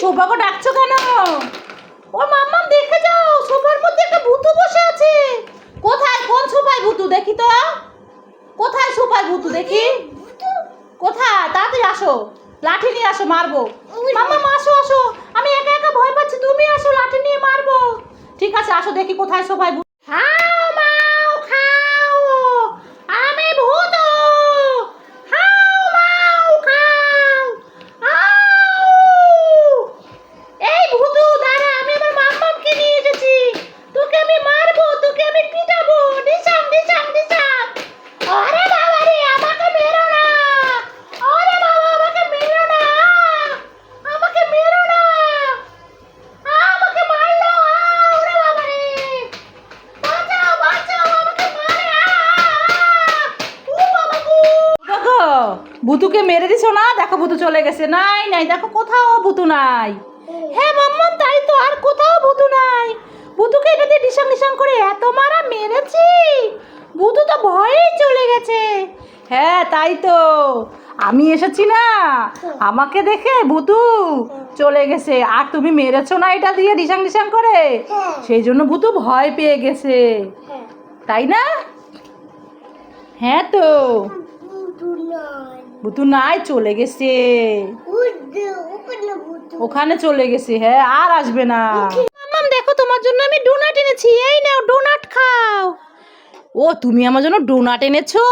সৌভাগ্য ডাকছো কেন? ও মাম্মাম দেখে যাও, সোফার মধ্যে একটা ভূতু বসে আছে। কোথায় কোন সোফায় ভূতু দেখি তো? কোথায় সোফায় ভূতু দেখি? কোথায়? তাড়াতাড়ি আসো, লাঠি নিয়ে আসো, মারবো। মাম্মা আসো আসো। আমি একা একা ভয় পাচ্ছি, তুমি আসো, লাঠি নিয়ে মারবো। ঠিক আছে, আসো, দেখি কোথায় সোফায় ভূতুকে মেরে দিছো? না দেখো ভূতু চলে গেছে। নাই নাই দেখো কোথাও ভূতু নাই। হ্যাঁ মাম্মাম তাই তো আর কোথাও ভূতু নাই। ভূতুকে এটা দিয়ে ডিসাং ডিসাং করে এত মারা মেরেছি। ভূতু তো ভয়েই চলে গেছে। হ্যাঁ তাই তো। আমি এসেছি না। আমাকে দেখে ভূতু চলে গেছে। আর তুমি মেরেছো না এটা দিয়ে ডিসাং ডিসাং করে? সেই জন্য ভূতু ভয় পেয়ে গেছে। তাই না? হ্যাঁ তো। ভূতু নাই চলে গেছে। ওখানে চলে গেছে হ্যাঁ আর আসবে না। মাম্মাম দেখো তোমার জন্য আমি ডোনাট এনেছি এই নাও ডোনাট খাও। ও তুমি আমার জন্য ডোনাট এনেছো?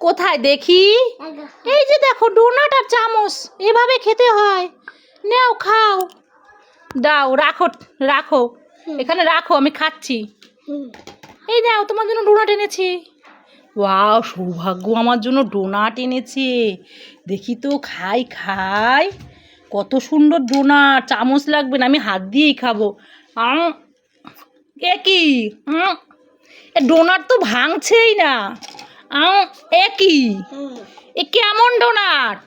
কোথায় দেখি? এই যে দেখো ডোনাট আর চামচ এভাবে খেতে হয়। নাও খাও। দাও রাখো রাখো। এখানে রাখো আমি খাচ্ছি। এই দাও তোমার জন্য ডোনাট এনেছি। ওয়াও সৌভাগ্য আমার জন্য ডোনাট এনেছে। দেখি তো খাই খাই। কত সুন্দর ডোনাট চামচ লাগবে না আমি হাত দিয়েই খাব। আম, এ ডোনাট তো ভাঙছেই না। আম, এ কি? এ কেমন ডোনাট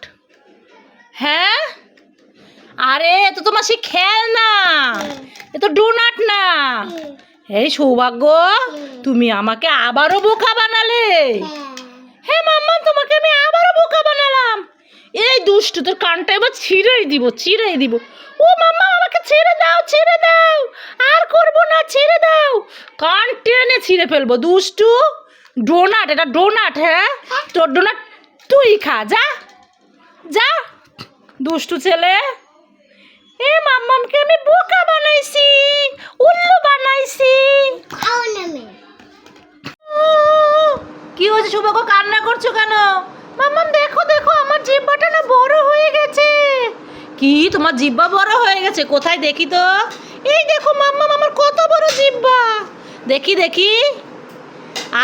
হ্যাঁ? আরে তো তোমার সে খেল না এ তো ডোনাট না। এই সৌভাগ্য তুমি আমাকে আবারও বোকা বানালে। হ্যাঁ। মাম্মা তোমাকে আমি আবারও বোকা বানালাম। এই দুষ্টু তোর কানটা এবার ছিঁড়েই দিব ছিঁড়েই দিব। ও মাম্মা আমাকে ছেড়ে দাও ছেড়ে দাও। আর করব না ছেড়ে দাও। কান টেনে ছিঁড়ে ফেলব দুষ্টু। ডোনাট এটা ডোনাট হ্যাঁ। তোর ডোনাট তুই খা যা। যা দুষ্টু ছেলে। এ মাম্মামকে আমি বোকা বানাইছি উল্লু বানাইছি কি হয়েছে শুভকে কান্না করছ কেন মাম্মাম দেখো দেখো আমার জিব্বাটা না বড় হয়ে গেছে কি তোমার জিব্বা বড় হয়ে গেছে কোথায় দেখি তো? এই দেখো মাম্মাম আমার কত বড় জিব্বা। দেখি দেখি।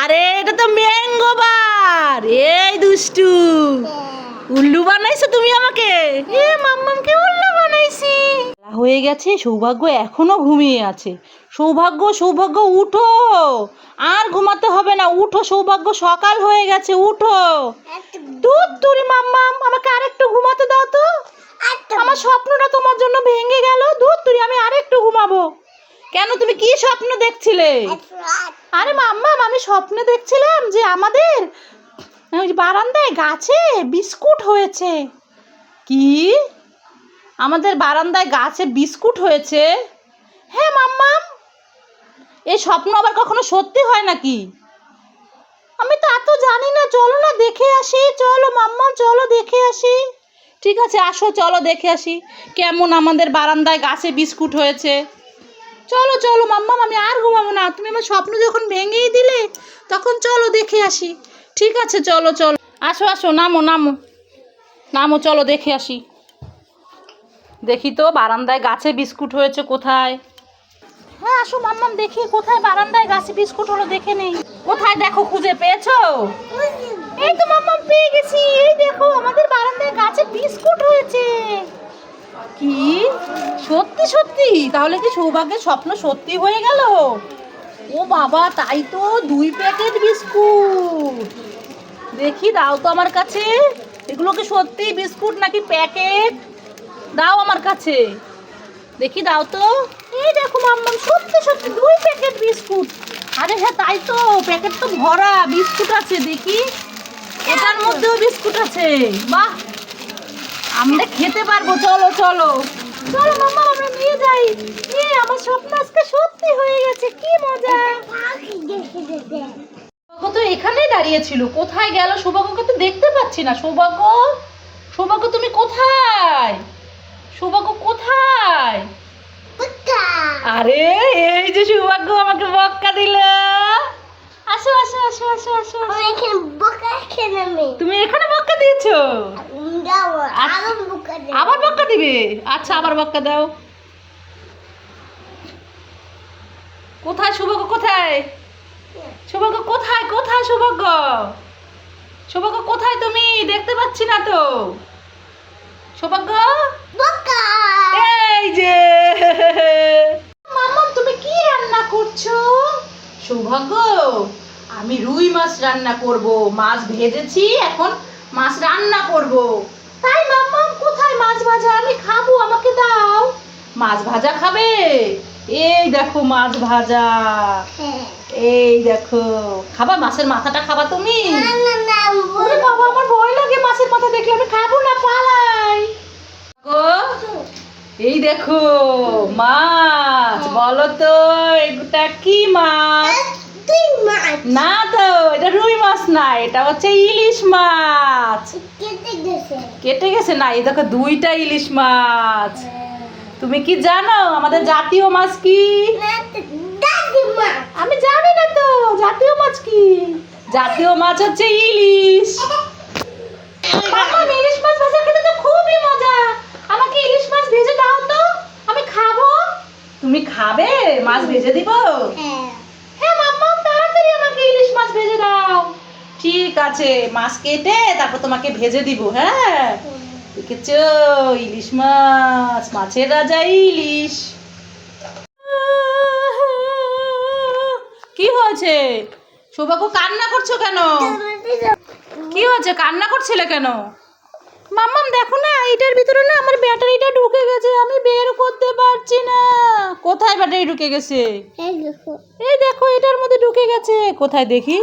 আরে এটা তো ম্যাঙ্গো বার। এই দুষ্টু। উল্লু বানাইছো তুমি আমাকে? এ মাম্মামকে উল্লু বানাইছি। হয়ে গেছে সৌভাগ্য এখনও ঘুমিয়ে আছে। সৌভাগ্য সৌভাগ্য উঠো। আর ঘুমাতে হবে না। উঠো সৌভাগ্য সকাল হয়ে গেছে উঠো। দুধ তুরি মাম্মাম আমাকে আরেকটু ঘুমাতে দাও তো। আমার স্বপ্নটা তোমার জন্য ভেঙে গেল। দুধ তুরি আমি আরেকটু ঘুমাবো। কেন তুমি কি স্বপ্ন দেখছিলে? আরে মাম্মাম আমি স্বপ্নে দেখছিলাম যে আমাদের বারান্দায় গাছে বিস্কুট হয়েছে। কি? আমাদের বারান্দায় গাছে বিস্কুট হয়েছে? হ্যাঁ মাম্মাম এই স্বপ্ন আবার কখনো সত্যি হয় নাকি? আমি তো এত জানি না। চলো না দেখে আসি। চলো মাম্মা চলো দেখে আসি। ঠিক আছে, আসো, চলো দেখে আসি কেমন আমাদের বারান্দায় গাছে বিস্কুট হয়েছে। চলো চলো মাম্মাম আমি আর ঘুমাবো না। তুমি আমার স্বপ্ন যখন ভেঙেই দিলে, তখন চলো দেখে আসি। ঠিক আছে, চলো চলো। আসো আসো, নামো নামো। নামো, চলো, দেখে আসি। দেখি তো, বারান্দায় গাছে বিস্কুট হয়েছে কোথায়? হ্যাঁ আসো, মাম্মাম, দেখি কোথায় বারান্দায় গাছে বিস্কুট হলো, দেখে নেই। কোথায় দেখো, খুঁজে পেয়েছ? এই তো মাম্মাম পেয়ে গেছি। এই দেখো, আমাদের বারান্দায় গাছে বিস্কুট হয়েছে। কি? সত্যি সত্যি? তাহলে কি সৌভাগ্যের স্বপ্ন সত্যি হয়ে গেল? ও বাবা, তাই তো দুই প্যাকেট বিস্কুট। দেখি, দাও তো আমার কাছে। এগুলো কি সত্যি বিস্কুট নাকি প্যাকেট? দাও আমার কাছে। দেখি, দাও তো। এই দেখো মাম্মাম, সত্যি সত্যি, দুই প্যাকেট বিস্কুট। আরে হ্যাঁ তাই তো, প্যাকেট তো ভরা, বিস্কুট আছে, দেখি। এটার মধ্যেও বিস্কুট আছে। বাহ! আমরা খেতে পারব চলো চলো। চলো মামা আমরা নিয়ে যাই। এ আমার স্বপ্ন আজকে সত্যি হয়ে গেছে কি মজা। সৌভাগ্য তো এখানেই দাঁড়িয়ে ছিল। কোথায় গেল সৌভাগ্যকে তো দেখতে পাচ্ছি না। সৌভাগ্য সৌভাগ্য তুমি কোথায়? সৌভাগ্য কোথায়? আরে এই যে সৌভাগ্য আমাকে বক্কা দিল। আসো আসো আসো আসো আসো আসো। তুমি এখানে বক্কা দিয়েছ? আবার বক্কা দিবে? আচ্ছা আবার বক্কা দাও। কোথায় সৌভাগ্য কোথায়? সৌভাগ্য কোথায় কোথায় সৌভাগ্য সৌভাগ্য কোথায় তুমি? দেখতে পাচ্ছি না তো। সৌভাগ্য এই যে। মাম্মা তুমি কি রান্না করছ? সৌভাগ্য, আমি রুই মাছ রান্না করব। মাছ ভেজেছি, এখন মাছ রান্না করব। তাই মাম্মা কোথায় মাছ ভাজা? আমি খাব, আমাকে দাও। মাছ ভাজা খাবে? এই দেখো মাছ ভাজা। এই দেখো। খাবা, মাছের মাথাটা খাবা তুমি? বাবা, আমার ভয় লাগে মাছের মাথা দেখলে। আমি খাব না, পালাই। গো এই দেখো মাছ বলো তো এটা কি মাছ? না তো এটা রুই মাছ না এটা হচ্ছে ইলিশ মাছ। কেটে গেছে। না এই দেখো দুইটা ইলিশ মাছ। তুমি কি জানো আমাদের জাতীয় মাছ কি? আমি জানি না তো জাতীয় মাছ কি? জাতীয় মাছ হচ্ছে ইলিশ মাম্মা, ইলিশ মাছ ভাজা খেতে তো খুবই মজা আমাকে ইলিশ মাছ ভেজে দাও তো আমি খাব তুমি খাবে? মাছ ভেজে দিব? হ্যাঁ। মাম্মা তাড়াতাড়ি আমাকে ইলিশ মাছ ভেজে দাও। ঠিক আছে মাছ কেটে তারপর তোমাকে ভেজে দিব হ্যাঁ? দেখেছ? ইলিশ মাছ মাছের রাজা ইলিশ। কি হয়েছে? সৌভাগ্য কান্না করছ কেন? কি হয়েছে? কান্না করছিলে কেন? মাম্মাম দেখো না এইটার ভিতরে না আমার ব্যাটারিটা ঢুকে গেছে আমি বের করতে পারছি না। কোথায় ব্যাটারি ঢুকে গেছে? এই দেখো। এটার মধ্যে ঢুকে গেছে। কোথায় দেখি?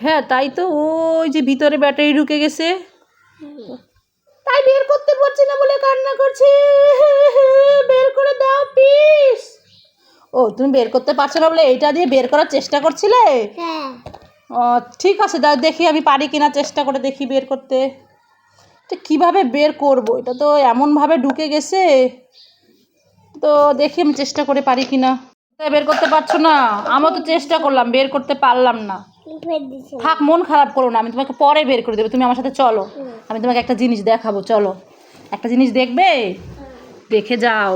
হ্যাঁ তাই তো ওই যে ভিতরে ব্যাটারি ঢুকে গেছে। তাই বের করতে পারছি না বলে কান্না করছি। বের করে দাও প্লিজ ও তুমি বের করতে পারছ না বলে এইটা দিয়ে বের করার চেষ্টা করছিলে? ও ঠিক আছে দাও দেখি আমি পারি কিনা চেষ্টা করে দেখি বের করতে। তো কীভাবে বের করব? এটা তো এমনভাবে ঢুকে গেছে। তো দেখি আমি চেষ্টা করে পারি কিনা। তাই বের করতে পারছ না? আমরা তো চেষ্টা করলাম বের করতে পারলাম না। থাক মন খারাপ করো না আমি তোমাকে পরে বের করে দেবো। তুমি আমার সাথে চলো। আমি তোমাকে একটা জিনিস দেখাবো চলো। একটা জিনিস দেখবে? দেখে যাও।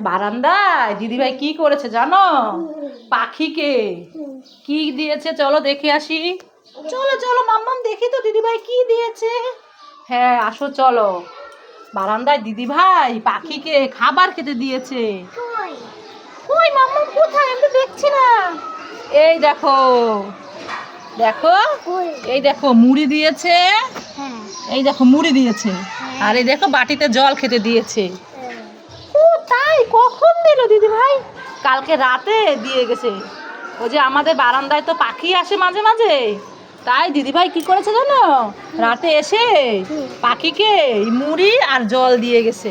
বারান্দায় দিদিভাই কি করেছে জানো? পাখিকে। কি দিয়েছে? চলো দেখে আসি। চলো চলো মাম্মাম দেখি তো দিদিভাই কি দিয়েছে। হ্যাঁ আসো চলো। বারান্দায় দিদিভাই পাখিকে খাবার খেতে দিয়েছে। ওই মাম্মাম কোথায়? আমি তো দেখছি না। এই দেখো দেখো এই দেখো মুড়ি দিয়েছে। এই দেখো মুড়ি দিয়েছে। আর এই দেখো বাটিতে জল খেতে দিয়েছে। ও তাই? কখন দিল দিদি ভাই? কালকে রাতে দিয়ে গেছে। ও যে আমাদের বারান্দায় তো পাখি আসে মাঝে মাঝে। তাই দিদিভাই কি করেছে জানো? রাতে এসে পাখিকে মুড়ি আর জল দিয়ে গেছে।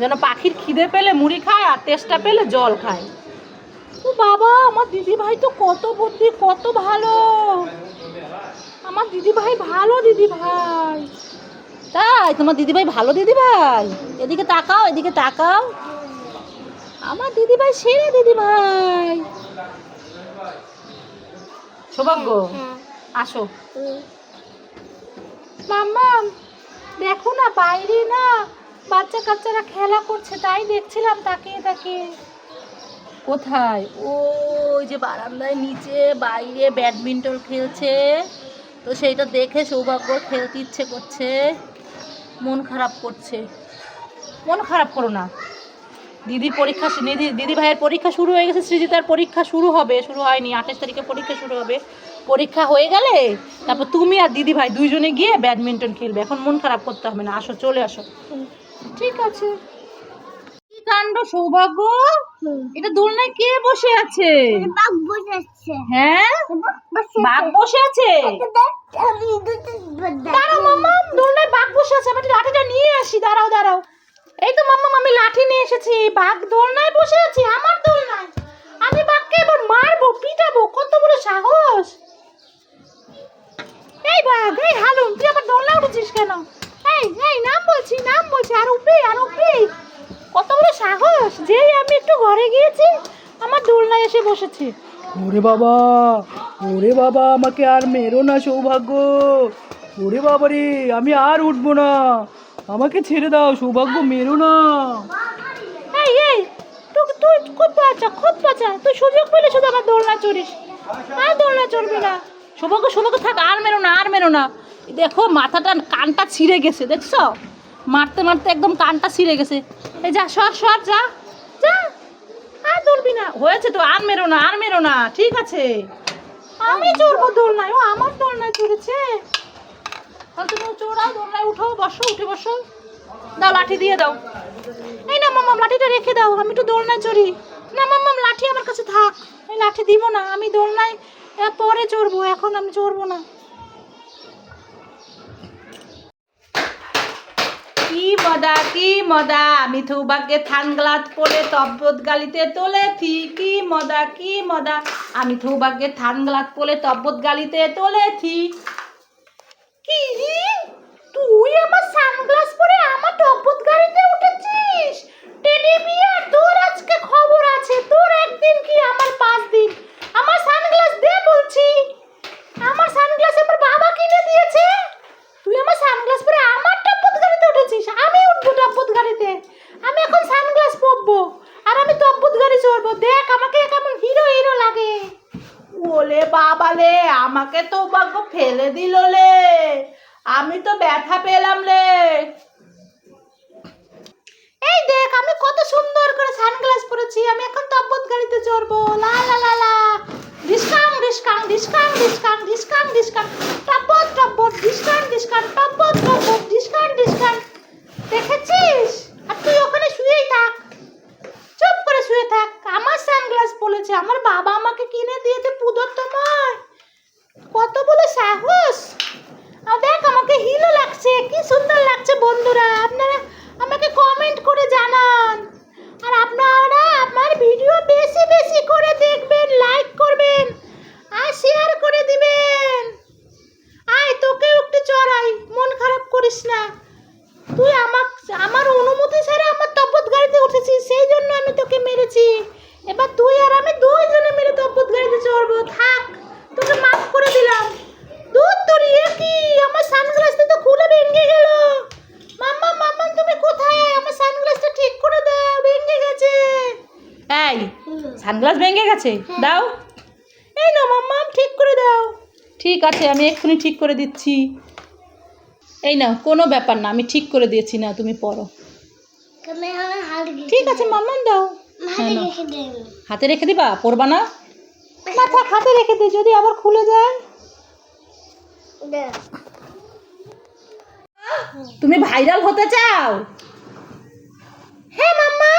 যেন পাখির খিদে পেলে মুড়ি খায় আর তেষ্টা পেলে জল খায়। ও বাবা, আমার দিদি ভাই তো কত বুদ্ধি, কত ভালো। আমার দিদি ভাই ভালো দিদি ভাই তাই, তোমার দিদি ভাই ভালো দিদি ভাই এদিকে তাকাও এদিকে তাকাও। আমার দিদি ভাই সেরা দিদি ভাই সৌভাগ্য আসো। মাম্মা, দেখো না, বাইরে না বাচ্চা কাচ্চারা খেলা করছে, তাই দেখছিলাম তাকিয়ে তাকিয়ে। কোথায়? ও ওই যে বারান্দায় নিচে, বাইরে ব্যাডমিন্টন খেলছে। তো সেইটা দেখে সৌভাগ্য খেলতে ইচ্ছে করছে। মন খারাপ করছে। মন খারাপ করো না। দিদির পরীক্ষা দিদি দিদি ভাইয়ের পরীক্ষা শুরু হয়ে গেছে, সৃজিতার পরীক্ষা শুরু হবে। শুরু হয়নি, আঠাশ তারিখে পরীক্ষা শুরু হবে। পরীক্ষা হয়ে গেলে তারপর তুমি আর দিদি ভাই দুইজনে গিয়ে ব্যাডমিন্টন খেলবে। এখন মন খারাপ করতে হবে না আসো চলে আসো। ঠিক আছে। কি কাণ্ড সৌভাগ্য? এটা দোলনায় কে বসে আছে? হ্যাঁ? বাঘ বসে আছে। দাঁড়াও মামা দোলনায় বাঘ বসে আছে। আমি লাঠিটা নিয়ে আসি দাঁড়াও দাঁড়াও। এই তো মাম্মা আমি লাঠি নিয়ে এসেছি। বাঘ দোলনায় বসে আছি আমার দোলনায়। আমি বাঘকে এবার মারবো পিটাবো কত বড় সাহস। এই বাঘ এই হালুম তুই আবার দোলনা উঠেছিস কেন? এই এই নাম বলছি নাম বলছি আর উঠবি আর উঠবি কত বড় সাহস যেই আমি একটু ঘরে গিয়েছি আমার দোলনায় এসে বসেছে। ওরে বাবা ওরে বাবা আমাকে আর মেরো না সৌভাগ্য। ওরে বাবা রে আমি আর উঠবো না। আমাকে ছেড়ে দাও সৌভাগ্য মেরো না। এই এই তুই তুই খুব বাঁচা খুব বাঁচা। তুই সুযোগ পেলে শুধু আমার দোলনা চড়িস। আর দোলনা চড়বি না। সৌভাগ্য সৌভাগ্য থাক, আর মেরো না, আর মেরো না। দেখো, মাথাটা, কানটা ছিঁড়ে গেছে, দেখছ? মারতে মারতে একদম কানটা ছিঁড়ে গেছে। এই যা, সর সর, যা যা। আর দৌড়বি না। হয়েছে তো, আর মেরো না, আর মেরো না, ঠিক আছে। আমি চড়বো দোলনায় ও আমার দোলনায় চড়েছে তাহলে তুমি চড়াও দোলনায় উঠো, বসো, উঠে বসো। দাও, লাঠি দিয়ে দাও। এই না, মাম্মাম, লাঠিটা রেখে দাও, আমি একটু দোলনায় চড়ি। না, মাম্মাম, লাঠি আমার কাছে থাক। এই লাঠি দিব না, আমি দোলনায় পরে চড়বো, এখন আমি চড়বো না। কি মজা কি মজা আমি থৌবাকে থান গ্লাস পরে তব্বত গালিতে তোলেছি। কি মজা কি মজা, আমি থৌবাকে থান গ্লাস পরে তব্বত গালিতে তোলেছি। কি তুই আমার সানগ্লাস পরে আমার টপত গাড়িতে উঠেছিস? টেডি বিয়ার তোর আজকে খবর আছে, তোর একদিন কি আমার পাঁচ দিন আমার সানগ্লাস দে বলছি আমার সানগ্লাস আমার বাবা কিনে দিয়েছে তুই আমার সানগ্লাস পরে আমার টপত গাড়িতে উঠেছিস আমি উঠবো টপত গাড়িতে আমি এখন সানগ্লাস পরবো আর আমি টপত গাড়ি চড়বো দেখ আমাকে কেমন হিরো হিরো লাগে ওলে বাবালে আমাকে তো ভাগ্য ফেলে দিল লে। আমি তো ব্যথা পেলাম রে এই দেখ, আমি কত সুন্দর করে সানগ্লাস পরেছি। আমি এখন তব্বত গাড়িতে চড়বো। লা লা লা লা। ডিসকাং ডিসকাং ডিসকাং ডিসকাং ডিসকাং ডিসকাং টব্বত টব্বত ডিসকাং ডিসকাং টব্বত টব্বত ডিসকাং ডিসকাং দেখেছিস আর তুই ওখানে শুয়েই থাক চুপ করে শুয়ে থাক আমার সানগ্লাস পড়েছে আমার বাবা আমাকে কিনে দিয়েছে পুজোর তোমার কত বলে সাহস আর দেখ আমাকে হিলো লাগছে কি সুন্দর লাগছে বন্ধুরা আপনারা আমাকে কমেন্ট করে জানান আর আপনারা আমার ভিডিও বেশি বেশি করে দেখবেন লাইক করবেন আর শেয়ার করে দিবেন আয় তোকে একটু চড়াই মন খারাপ করিস না তুই আমার আমার অনুমতি ছাড়া আমার তপত গাড়িতে উঠেছিস সেই জন্য আমি তোকে মেরেছি এবার তুই আর আমি দুইজনে মিলে তপত গাড়িতে চড়বো থাক তোকে মাফ করে দিলাম দূর তোর ইয়ে কি আমার সানগ্লাসটা তো খুলে ভেঙে গেল মাম্মা মাম্মা তুমি কোথায় আমার সানগ্লাসটা ঠিক করে দাও ভেঙে গেছে এই ভেঙে গেছে। দাও। এই না মাম্মা ঠিক করে দাও। ঠিক আছে আমি এক্ষুনি ঠিক করে দিচ্ছি। এই না কোনো ব্যাপার না আমি ঠিক করে দিয়েছি না তুমি পড়ো। ঠিক আছে মাম্মাম দাও। হ্যাঁ, হাতে রেখে দিবা? পড়বা না? না থাক হাতে রেখে দিই যদি আবার খুলে যায়। তুমি ভাইরাল হতে চাও? হ্যাঁ মাম্মা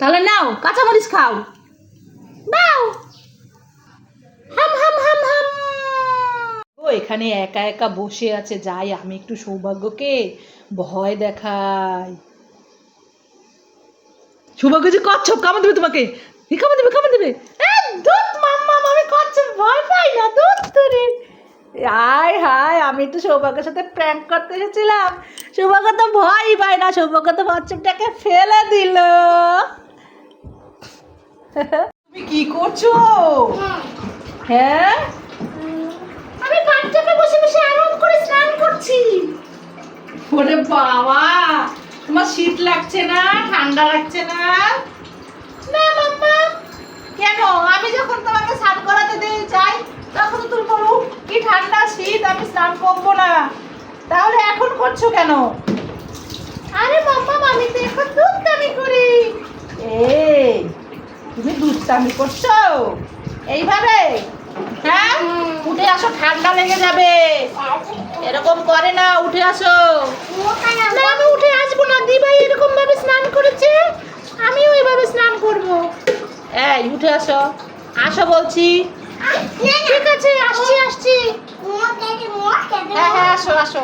তাহলে নাও কাঁচা কাঁচামরিচ খাও। এখানে একা একা বসে আছে যাই আমি একটু সৌভাগ্যকে ভয় দেখাই। সৌভাগ্য যে কচ্ছপ কামড় দেবে তোমাকে। কি কামড় দেবে কামড় দেবে। ধুৎ মাম্মা আমি কচ্ছপ ভয় পাই না দুধ তোরে। হাই হাই আমি একটু সৌভাগ্যের সাথে প্র্যাঙ্ক করতে এসেছিলাম। সৌভাগ্য তো ভয়ই পায় না সৌভাগ্য তো কচ্ছপটাকে ফেলে দিল। তুমি কি করছ? হ্যাঁ? আমি বাচ্চাটা বসে বসে আরাম করে স্নান করছি। ওরে বাবা তোমার শীত লাগছে না? ঠান্ডা লাগছে না? না মাম্মা। কেন? আমি যখন তোমাকে স্নান করাতে দিয়ে যাই তখন তো তুমি বলো কি ঠান্ডা শীত আমি স্নান করব না। তাহলে এখন করছ কেন? আরে মাম্মা আমি তো এখন দুধটামি করি। এই তুমি দুধটামি করছ? এইভাবে? হ্যাঁ? উঠে আসো ঠান্ডা লেগে যাবে। এরকম করে না উঠে আসো। না আমি উঠে আসব না। দিভাই এরকম ভাবে স্নান করেছে আমিও এভাবে স্নান করব। এই উঠে আসো। আসো বলছি। ঠিক আছে আসছি আসছি। হ্যাঁ হ্যাঁ আসো আসো।